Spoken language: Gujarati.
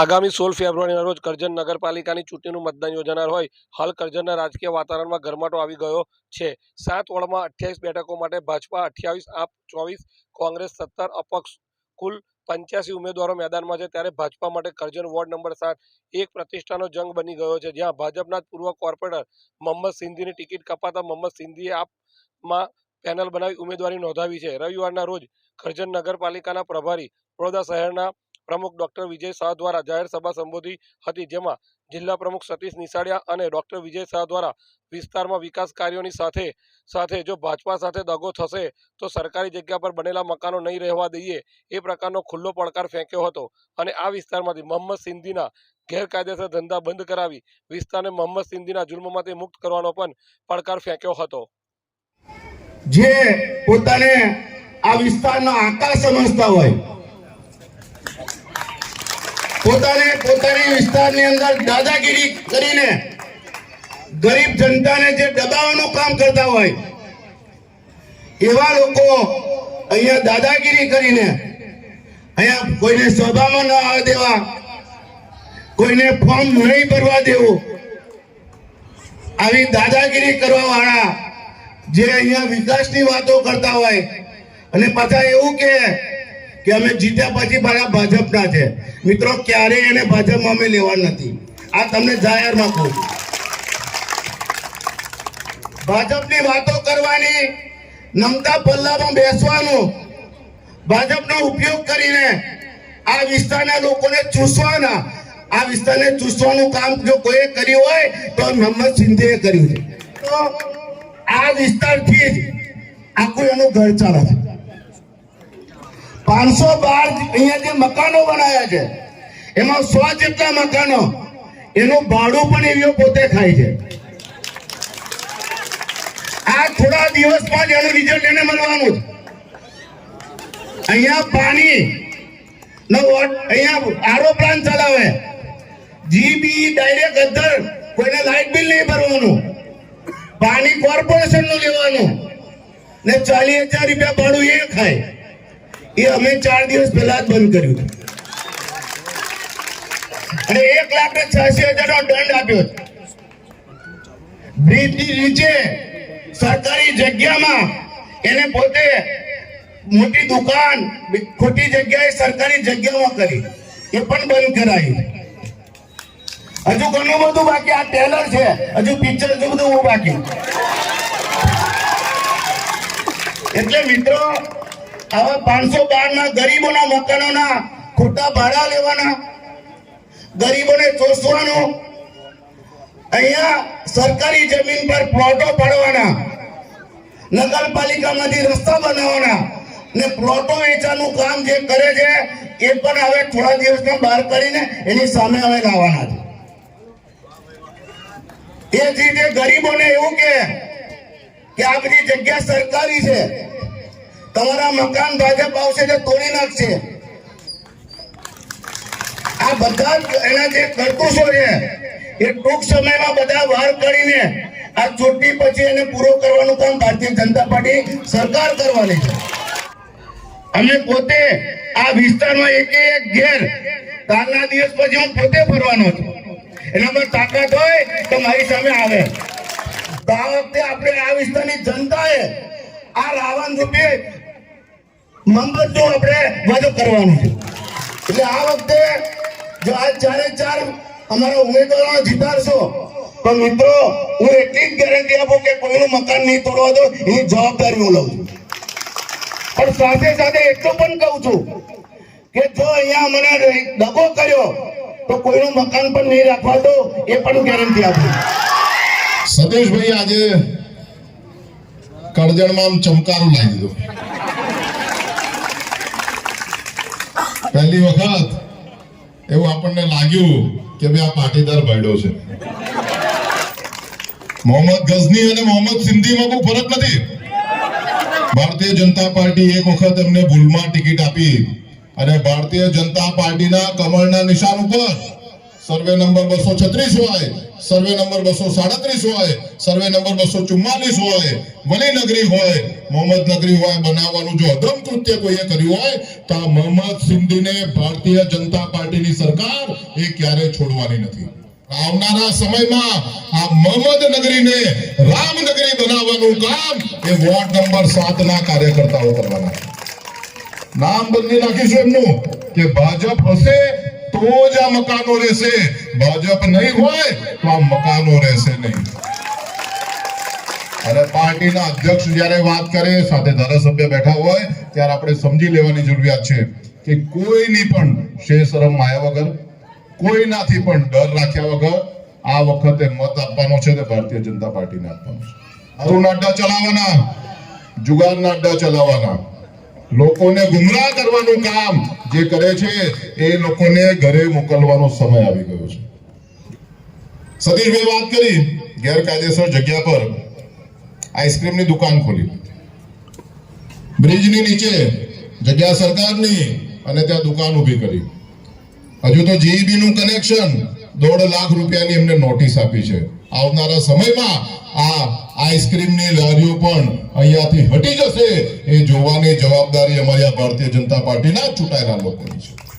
આગામી સોળ ફેબ્રુઆરીના રોજ કરજણ નગરપાલિકાની ચૂંટણીનું મતદાન યોજાનાર હોય. હાલ કરજણના રાજકીય વાતાવરણમાં ગરમાટો આવી ગયો છે. સાત વોર્ડમાં અઠ્યાવીસ બેઠકો માટે ભાજપા અઠ્યાવીસ, આપ ચોવીસ, કોંગ્રેસ સત્તર, અપક્ષ કુલ પંચ્યાસી ઉમેદવારો મેદાનમાં છે. ત્યારે ભાજપા માટે કરજણ વોર્ડ નંબર સાત એક પ્રતિષ્ઠાનો જંગ બની ગયો છે. જ્યાં ભાજપના પૂર્વ કોર્પોરેટર મોહમ્મદ સિંધીની ટિકિટ કપાતા મોહમ્મદ સિંધીએ આપમાં પેનલ બનાવી ઉમેદવારી નોંધાવી છે. રવિવારના રોજ કરજણ નગરપાલિકાના પ્રભારી વડોદરા શહેરના પ્રમુખ ડોક્ટર વિજય શાહ દ્વારા જાહેર સભા સંબોધી હતી, જેમાં જિલ્લા પ્રમુખ સતીશ નિસાડિયા અને ડોક્ટર વિજય શાહ દ્વારા વિસ્તારમાં વિકાસ કાર્યોની સાથે સાથે જો ભાજપા સાથે દગો થશે તો સરકારી જગ્યા પર બનેલા મકાનો નહીં રહેવા દઈએ, એ પ્રકારનો ખુલ્લો પડકાર ફેંક્યો હતો અને આ વિસ્તારમાંથી મોહમ્મદ સિંધીના ગેરકાયદેસર ધંધા બંધ કરાવી વિસ્તારને મોહમ્મદ સિંધીના જુલ્મમાંથી મુક્ત કરવાનો પણ પડકાર ફેંક્યો હતો. જે પોતાને આ વિસ્તારનો આકાર સમજતા હોય પોતાને પોતાની વિસ્તારની અંદર દાદાગીરી કરીને ગરીબ જનતાને જે દબાવવાનું કામ કરતા હોય, એવા લોકો અહીંયા દાદાગીરી કરીને અહીંયા કોઈને સભામાં ન આવવા દેવા, કોઈને ફોર્મ નહીં ભરવા દેવું, આવી દાદાગીરી કરવા વાળા જે અહીંયા વિકાસની વાતો કરતા હોય, અને પાછા એવું કે કે અમે જીત્યા પછી મારા ભાજપના છે. મિત્રો, ક્યારેય એને ભાજપમાં અમે લેવા નથી. આ તમને જાહેરમાં કહું ભાજપની વાતો કરવાની, નમતા પલ્લામાં બેસવાનું, ભાજપનો ઉપયોગ કરીને આ વિસ્તારના લોકોને ચૂસવાના. આ વિસ્તારને ચૂસવાનું કામ જો કોઈએ કર્યું હોય, તો મોહમ્મદ સિંધેએ કર્યું છે. તો આ વિસ્તારથી જ આખું એનું ઘર ચાલે છે. પાંચસો બાર અહીંયા જે મકાનો બનાવ્યા છે, એમાં સો જેટલા મકાનો, એનું ભાડું પણ એવીઓ પોતે ખાય છે. આ થોડા દિવસમાં જ એનું રિઝલ્ટ એને મળવાનું અહીંયા પાણી, નો અહીંયા આરો પ્લાન્ટ ચલાવે. જીબી ડાયરેક્ટ અંદર કોઈને લાઇટ બિલ નહીં ભરવાનું. પાણી કોર્પોરેશનનું લેવાનું. ને ચાલીસ હજાર રૂપિયા ભાડું એ ખાય. એ અમે ચાર દિવસ પહેલા જ બંધ કર્યું અને એક લાખ ને છ્યાસી હજાર નો દંડ આપ્યો બ્રિજની નીચે સરકારી જગ્યામાં એને પોતે મોટી દુકાન, ખોટી જગ્યાએ સરકારી જગ્યામાં કરી. એ પણ બંધ કરાવી હજુ ઘણું બધું બાકી. આ ટેલર છે. હજુ પિક્ચર હજુ બધું બાકી. એટલે મિત્રો આવા પાંચસો બાર ના ગરીબોના મકાનોના ખોટા ભાડા લેવાના. ગરીબોને ચોસવાનો. અહીંયા સરકારી જમીન પર પ્લોટો પાડવાના. નગરપાલિકામાંથી રસ્તા બનાવવાના. ને પ્લોટો વેચવાનું કામ જે કરે છે, એ પણ હવે થોડા દિવસમાં બહાર કરીને એની સામે હવે લાવવાના છે. એ જ રીતે ગરીબોને એવું કે આ બધી જગ્યા સરકારી છે. તમારા મકાન ભાજપ આવશે તો તોડી નાખશે. આ બધા એના જે કરતુશો છે, એ ટૂંક સમયમાં બધા વાર કરીને આ ચૂંટણી પછી એને પૂરો કરવાનું કામ ભારતીય જનતા પાર્ટી સરકાર કરવાની છે. અમે પોતે આ વિસ્તારમાં એક એક ઘેર કાલના દિવસ પછી હું પોતે ફરવાનો છું. એના પર તાકાત હોય તો મારી સામે આવે. તો આ વખતે આપણે આ વિસ્તારની જનતાએ આ રાવણ રૂપે મંગળનું આપણે વાદો કરવાનું એટલે આ વખતે જો આ ચારે ચાર અમારા ઉમેદવારો જીતાડશો તો મિત્રો, હું એટલી જ ગેરંટી આપું કે કોઈનું મકાન નહીં તોડવા દો, એની જવાબદારી હું લઉં છું. પણ સાથે સાથે એટલું પણ કહું છું કે જો અહીંયા મને દગો કર્યો, તો કોઈનું મકાન પણ નહીં રાખવા દો, એ પણ ગેરંટી આપું સતીશભાઈ આજે કરજણમાં ચમકારું લાવી દીધું પહેલી વખત એવું આપણને લાગ્યું કે ભાઈ આ પાટીદાર ભાઈડો છે. મોહમ્મદ ગઝની અને મોહમ્મદ સિંધીમાં કોઈ ફરક નથી. ભારતીય જનતા પાર્ટી એક વખત એમને ભૂલમાં ટિકિટ આપી અને ભારતીય જનતા પાર્ટીના કમળના નિશાન ઉપર સર્વે નંબર બસો છત્રીસ હોય. સર્વે નંબર બસો સાડત્રીસ હોય. સર્વે નંબર બસો ચુમ્માલીસ હોય. વલીનગરી હોય મોહમ્મદ નગરી હોય, બનાવવાનું જો અધમ કૃત્ય કોઈએ કર્યું હોય, તો આ મોહમ્મદ સિંધીને ભારતીય જનતા પાર્ટીની સરકાર એ ક્યારે છોડવાની નથી. આવનારા સમયમાં આ મોહમ્મદ નગરીને રામનગરી બનાવવાનું કામ એ વોર્ડ નંબર સાતના કાર્યકર્તાઓ કરવાના નામ બદલી નાખીશું એમનું કે ભાજપ હશે તો જ આ મકાનો રહેશે. ભાજપ નહીં હોય તો આ મકાનો રહેશે નહીં. અને પાર્ટીના અધ્યક્ષ જ્યારે વાત કરે, સાથે ધારાસભ્ય બેઠા હોય, ત્યારે આપણે સમજી લેવાની જરૂરિયાત છે કે કોઈની પણ શેષરમ માયા વગર, કોઈનાથી પણ ડર રાખ્યા વગર આ વખતે મત આપવાનો છે તે ભારતીય જનતા પાર્ટીને આપવાનો છે. અરુણ અડ્ડા ચલાવવાના, જુગારના અડ્ડા ચલાવવાના. લોકોને ગુમરાહ કરવાનું કામ જે કરે છે, એ લોકોને ઘરે મોકલવાનો સમય આવી ગયો છે. સતીશભાઈ વાત કરી ગેરકાયદેસર જગ્યા પર આઈસ્ક્રીમની દુકાન ખોલી. બ્રિજની નીચે જગ્યા સરકારની અને ત્યાં દુકાન ઊભી કરી. હજુ તો જીઈબી નું કનેક્શન દોઢ લાખ રૂપિયાની એમને નોટિસ આપી છે. આવનારા સમયમાં આ આઈસ્ક્રીમની લારીઓ પણ અહીંયાથી હટી જશે. એ જોવાની જવાબદારી અમારી આ ભારતીય જનતા પાર્ટીના ચૂંટાયેલા લોકોની છે.